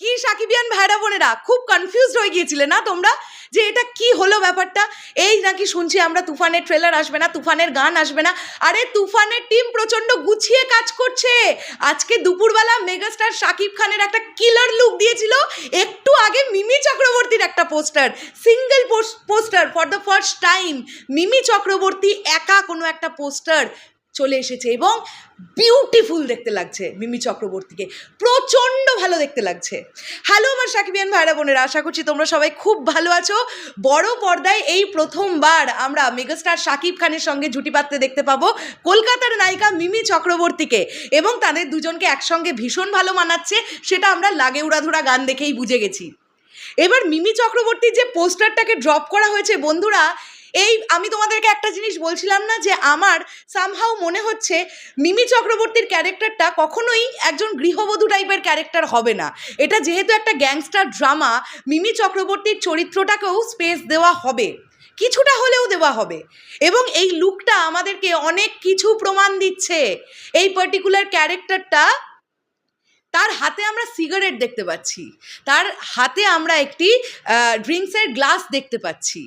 কি সাকিবিয়ান ভাইরা বোনেরা, খুব কনফিউজড হয়ে গিয়েছিলে না তোমরা? যে এটা কি হলো ব্যাপারটা? এই নাকি শুনছি আমরা তুফানের ট্রেলার আসবে না, তুফানের গান আসবে না। আরে তুফানের টিম প্রচণ্ড গুছিয়ে কাজ করছে। আজকে দুপুরবেলা মেগাস্টার শাকিব খানের একটা কিলার লুক দিয়েছিল। একটু আগে মিমি চক্রবর্তীর একটা poster single poster for the first time Mimi Chakraborty একা কোনো একটা পোস্টার চলে এসেছে এবং বিউটিফুল দেখতে লাগছে মিমি চক্রবর্তীকে। প্রচণ্ড ভালো দেখতে লাগছে। হ্যালো আমার সাকিবিয়ান ভাইরা বোনেরা, আশা করছি তোমরা সবাই খুব ভালো আছো। বড় পর্দায় এই প্রথমবার আমরা মেগাস্টার শাকিব খানের সঙ্গে জুটি পাততে দেখতে পাবো কলকাতার নায়িকা মিমি চক্রবর্তীকে এবং তাদের দুজনকে একসঙ্গে ভীষণ ভালো মানাচ্ছে, সেটা আমরা লাগে উড়াধুরা গান দেখেই বুঝে গেছি। এবার মিমি চক্রবর্তীর যে পোস্টারটাকে ড্রপ করা হয়েছে, বন্ধুরা এই আমি তোমাদেরকে একটা জিনিস বলছিলাম না যে আমার সামহাও মনে হচ্ছে মিমি চক্রবর্তীর ক্যারেক্টারটা কখনোই একজন গৃহবধূ টাইপের ক্যারেক্টার হবে না। এটা যেহেতু একটা গ্যাংস্টার ড্রামা মিমি চক্রবর্তীর চরিত্রটাকেও স্পেস দেওয়া হবে। কিছুটা হলেও দেওয়া হবে। এবং এই লুকটা আমাদেরকে অনেক কিছু প্রমাণ দিচ্ছে। এই পার্টিকুলার ক্যারেক্টারটা তার হাতে আমরা সিগারেট দেখতে পাচ্ছি। তার হাতে আমরা একটি ড্রিঙ্কসের গ্লাস দেখতে পাচ্ছি।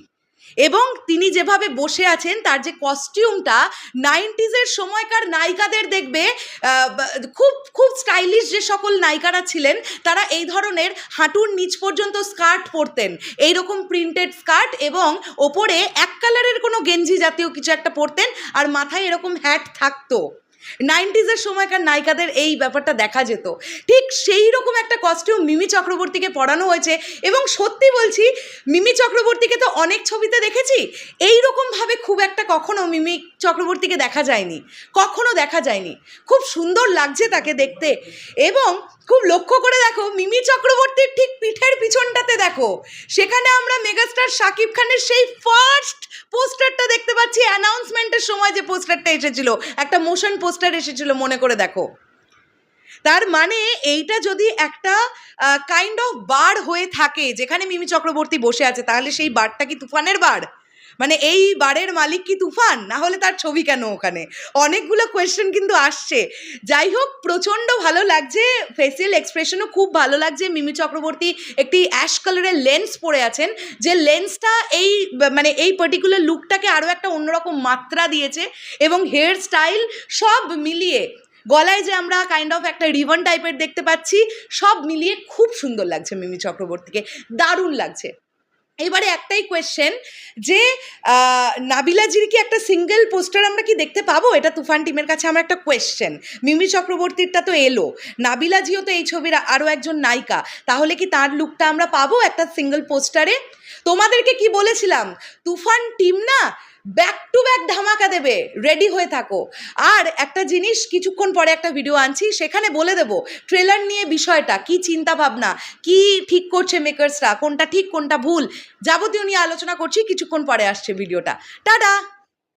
এবং তিনি যেভাবে বসে আছেন, তার যে কস্টিউমটা নাইনটিজের সময়কার নায়িকাদের দেখবে খুব খুব স্টাইলিশ যে সকল নায়িকারা ছিলেন, তারা এই ধরনের হাঁটুর নিচ পর্যন্ত স্কার্ট পরতেন। এই রকম প্রিন্টেড স্কার্ট এবং ওপরে এক কালারের কোনো গেঞ্জি জাতীয় কিছু একটা পরতেন, আর মাথায় এরকম হ্যাট থাকতো। নাইনটিজের সময়কার নায়িকাদের এই ব্যাপারটা দেখা যেত। ঠিক সেই রকম একটা কস্টিউম মিমি চক্রবর্তীকে পড়ানো হয়েছে এবং সত্যি বলছি, মিমি চক্রবর্তীকে তো অনেক ছবিতে দেখেছি। এই রকমভাবে খুব একটা কখনো মিমি চক্রবর্তীকে দেখা যায়নি, কখনো দেখা যায়নি। খুব সুন্দর লাগছে তাকে দেখতে এবং খুব লক্ষ্য করে দেখো, মিমি চক্রবর্তীর ঠিক পিঠের পিছনটাতে দেখো, সেখানে আমরা মেগাস্টার শাকিব খানের সেই ফার্স্ট পোস্টারটা দেখতে পাচ্ছি অ্যানাউন্সমেন্টের সময় যে পোস্টারটা এসেছিল। একটা মোশন পোস্টার এসেছিল, মনে করে দেখো। তার মানে এইটা যদি একটা কাইন্ড অফ বার হয়ে থাকে, যেখানে মিমি চক্রবর্তী বসে আছে, তাহলে সেই বারটা কি তুফানের বার? মানে এই বারের মালিক কি তুফান? না হলে তার ছবি কেন ওখানে? অনেকগুলো কোয়েশ্চেন কিন্তু আসছে। যাই হোক, প্রচণ্ড ভালো লাগছে। ফেসিয়াল এক্সপ্রেশনও খুব ভালো লাগছে। মিমি চক্রবর্তী একটি অ্যাশ কালারের লেন্স পরে আছেন। যে লেন্সটা এই মানে এই পার্টিকুলার লুকটাকে আরও একটা অন্যরকম মাত্রা দিয়েছে এবং হেয়ার স্টাইল সব মিলিয়ে গলায় যে আমরা কাইন্ড অফ একটা রিবন টাইপের দেখতে পাচ্ছি, সব মিলিয়ে খুব সুন্দর লাগছে মিমি চক্রবর্তীকে। দারুণ লাগছে। এবারে একটাই কোয়েশ্চেন যে নাবিলাজির কি একটা সিঙ্গেল পোস্টার আমরা কি দেখতে পাবো? এটা তুফান টিমের কাছে আমার একটা কোয়েশ্চেন মিমি চক্রবর্তীরটা তো এলো। নাবিলাজিও তো এই ছবির আরও একজন নায়িকা। তাহলে কি তার লুকটা আমরা পাবো একটা সিঙ্গেল পোস্টারে তোমাদেরকে কি বলেছিলাম? তুফান টিম না ব্যাক টু ব্যাক ধামাকা দেবে রেডি হয়ে থাকো। আর একটা জিনিস, কিছুক্ষণ পরে একটা ভিডিও আনছি, সেখানে বলে দেব ট্রেলার নিয়ে বিষয়টা, কি চিন্তা ভাবনা, কি ঠিক করছে মেকার্সরা কোনটা ঠিক, কোনটা ভুল, যাবতীয় নিয়ে আলোচনা করছি, কিছুক্ষণ পরে আসছে ভিডিওটা টাটা!